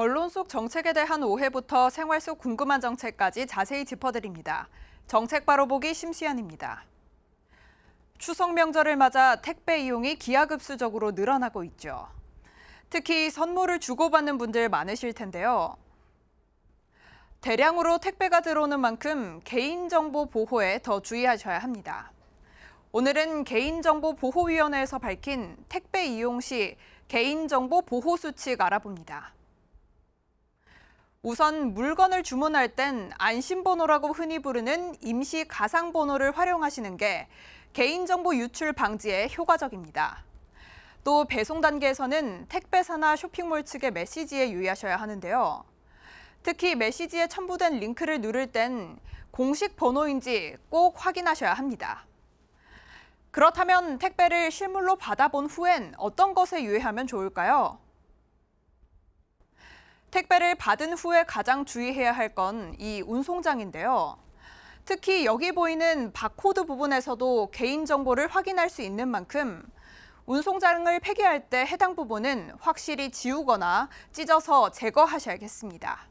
언론 속 정책에 대한 오해부터 생활 속 궁금한 정책까지 자세히 짚어드립니다. 정책 바로 보기 심시안입니다. 추석 명절을 맞아 택배 이용이 기하급수적으로 늘어나고 있죠. 특히 선물을 주고받는 분들 많으실 텐데요. 대량으로 택배가 들어오는 만큼 개인정보 보호에 더 주의하셔야 합니다. 오늘은 개인정보보호위원회에서 밝힌 택배 이용 시 개인정보 보호 수칙 알아봅니다. 우선 물건을 주문할 땐 안심번호라고 흔히 부르는 임시 가상번호를 활용하시는 게 개인정보 유출 방지에 효과적입니다. 또 배송 단계에서는 택배사나 쇼핑몰 측의 메시지에 유의하셔야 하는데요. 특히 메시지에 첨부된 링크를 누를 땐 공식 번호인지 꼭 확인하셔야 합니다. 그렇다면 택배를 실물로 받아본 후엔 어떤 것에 유의하면 좋을까요? 받은 후에 가장 주의해야 할 건 이 운송장인데요. 특히 여기 보이는 바코드 부분에서도 개인 정보를 확인할 수 있는 만큼 운송장을 폐기할 때 해당 부분은 확실히 지우거나 찢어서 제거하셔야겠습니다.